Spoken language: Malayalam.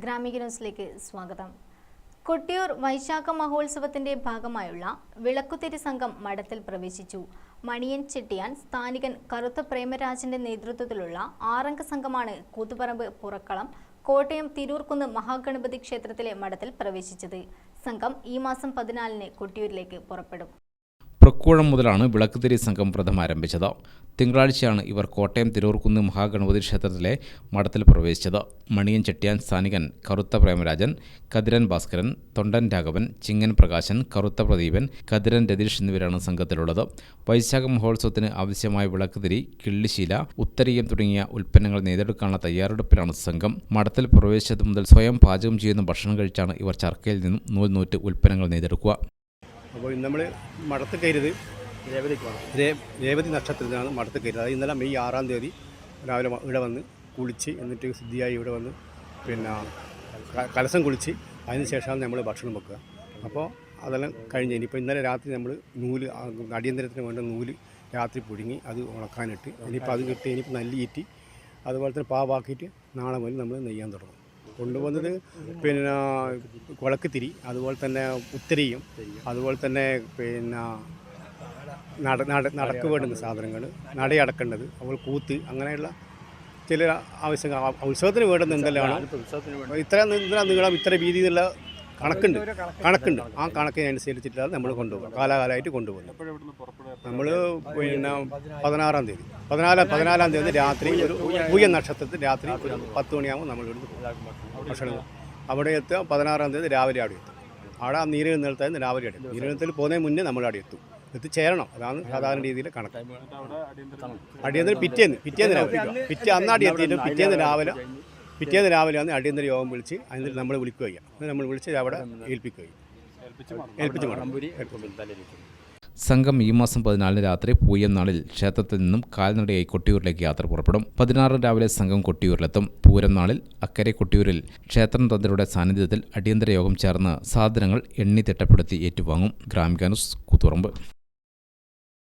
ഗ്രാമിക ന്യൂസിലേക്ക് സ്വാഗതം. കൊട്ടിയൂർ വൈശാഖ മഹോത്സവത്തിന്റെ ഭാഗമായുള്ള വിളക്കുതിരി സംഘം മഠത്തിൽ പ്രവേശിച്ചു. മണിയൻ ചെട്ടിയാൻ സ്ഥാനികൻ കറുത്ത പ്രേമരാജന്റെ നേതൃത്വത്തിലുള്ള ആറംഗ സംഘമാണ് കൂത്തുപറമ്പ് പുറക്കളം കോട്ടയം തിരൂർക്കുന്ന് മഹാഗണപതി ക്ഷേത്രത്തിലെ മഠത്തിൽ പ്രവേശിച്ചത്. സംഘം ഈ മാസം പതിനാലിന് കൊട്ടിയൂരിലേക്ക് പുറപ്പെടും. പ്രക്കൂഴം മുതലാണ് വിളക്കുതിരി സംഘം വ്രതം ആരംഭിച്ചത്. തിങ്കളാഴ്ചയാണ് ഇവർ കോട്ടയം തിരൂർക്കുന്ന് മഹാഗണപതി ക്ഷേത്രത്തിലെ മഠത്തിൽ പ്രവേശിച്ചത്. മണിയൻ ചെട്ടിയാൻ സ്ഥാനികൻ കറുത്ത പ്രേമരാജൻ കതിരൻ ഭാസ്കരൻ തൊണ്ടൻ രാഘവൻ ചിങ്ങൻ പ്രകാശൻ കറുത്ത പ്രദീപൻ കതിരൻ രതീഷ് എന്നിവരാണ് സംഘത്തിലുള്ളത്. വൈശാഖ മഹോത്സവത്തിന് ആവശ്യമായ വിളക്കുതിരി കിള്ളിശീല ഉത്തരീയം തുടങ്ങിയ ഉൽപ്പന്നങ്ങൾ നെയ്തെടുക്കാനുള്ള തയ്യാറെടുപ്പിലാണ് സംഘം. മഠത്തിൽ പ്രവേശിച്ചത് മുതൽ സ്വയം പാചകം ചെയ്യുന്ന ഭക്ഷണം കഴിച്ചാണ് ഇവർ ചർക്കയിൽ നിന്നും നൂൽ നൂറ്റ് ഉൽപ്പന്നങ്ങൾ നെയ്തെടുക്കുക. അപ്പോൾ നമ്മൾ മടത്ത് കയറിയത് രേ രേവതി നക്ഷത്രത്തിനാണ് മടത്ത് കയറിയത്. അത് ഇന്നലെ മെയ് ആറാം തീയതി രാവിലെ ഇവിടെ വന്ന് കുളിച്ച് എന്നിട്ട് സിദ്ധിയായി ഇവിടെ വന്ന് പിന്നെ കലസം കുളിച്ച് അതിന് ശേഷമാണ് നമ്മൾ ഭക്ഷണം വെക്കുക. അപ്പോൾ അതെല്ലാം കഴിഞ്ഞ് ഇനിയിപ്പോൾ ഇന്നലെ രാത്രി നമ്മൾ നൂൽ അടിയന്തരത്തിന് വേണ്ട നൂൽ രാത്രി പുഴുങ്ങി അത് ഉണക്കാനിട്ട് ഇനിയിപ്പോൾ അത് കിട്ടി ഇനിയിപ്പോൾ നല്ലിയിട്ട് അതുപോലെ തന്നെ പാവാക്കിയിട്ട് നാളെ മുതൽ നമ്മൾ നെയ്യാൻ തുടങ്ങും. കൊണ്ടുവന്നത് പിന്നെ കുളക്കുത്തിരി അതുപോലെ തന്നെ ഉത്തരിയും അതുപോലെ തന്നെ പിന്നെ നട നട നടക്ക് വേണ്ടുന്ന സാധനങ്ങൾ നടയടക്കേണ്ടത് അതുപോലെ കൂത്ത് അങ്ങനെയുള്ള ചില ആവശ്യങ്ങൾ ഉത്സവത്തിന് വേണ്ടുന്ന എന്തെല്ലാമാണ്? ഇത്ര ഇത്ര നീളം ഇത്ര എന്നുള്ള കണക്കുണ്ട്. കണക്കുണ്ട്. ആ കണക്കിനനുസരിച്ചിട്ടാണ് നമ്മൾ കൊണ്ടുപോകുക കാലാകാലമായിട്ട് കൊണ്ടുപോകുന്നത്. നമ്മൾ പിന്നെ പതിനാറാം തീയതി. പതിനാലാം പതിനാലാം തീയതി രാത്രി ഒരു പൂയ നക്ഷത്രത്തിൽ രാത്രി ഒരു പത്ത് മണിയാകുമ്പോൾ നമ്മൾ ഇവിടുന്ന് ഭക്ഷണം അവിടെ എത്തുക. പതിനാറാം തീയതി രാവിലെ അവിടെ എത്തും. അവിടെ ആ നീര് നിന്നെടുത്തായിരുന്നു രാവിലെ അടി നീരിനത്തിൽ നീര് പോകുന്നതിന് മുന്നേ നമ്മൾ അവിടെ എത്തും. എത്തിച്ചേരണം അതാണ് സാധാരണ രീതിയിൽ കണക്ക്. അടിയന്തരം പിറ്റേന്ന് പിറ്റേന്ന് രാവിലെ പിറ്റേ അന്നാടി എത്തിയിട്ട് പിറ്റേന്ന് രാവിലെ പിറ്റേന്ന് രാവിലെ വന്ന് അടിയന്തര യോഗം വിളിച്ച് അതിന് നമ്മൾ വിളിക്കുക ചെയ്യുക നമ്മൾ വിളിച്ച് അവിടെ ഏൽപ്പിക്കുക ചെയ്യും. ഏൽപ്പിച്ച് സംഘം ഈ മാസം പതിനാലിന് രാത്രി പൂയം നാളിൽ ക്ഷേത്രത്തിൽ നിന്നും കാൽനടയായി കൊട്ടിയൂരിലേക്ക് യാത്ര പുറപ്പെടും. പതിനാറിന് രാവിലെ സംഘം കൊട്ടിയൂരിലെത്തും. പൂരം നാളിൽ അക്കരെ കൊട്ടിയൂരിൽ ക്ഷേത്രം തന്ത്രിയുടെ സാന്നിധ്യത്തിൽ അടിയന്തര യോഗം ചേർന്ന് സാധനങ്ങൾ എണ്ണി തിട്ടപ്പെടുത്തി ഏറ്റുവാങ്ങും. ഗ്രാമികാനുസ് കൂത്തുറമ്പ്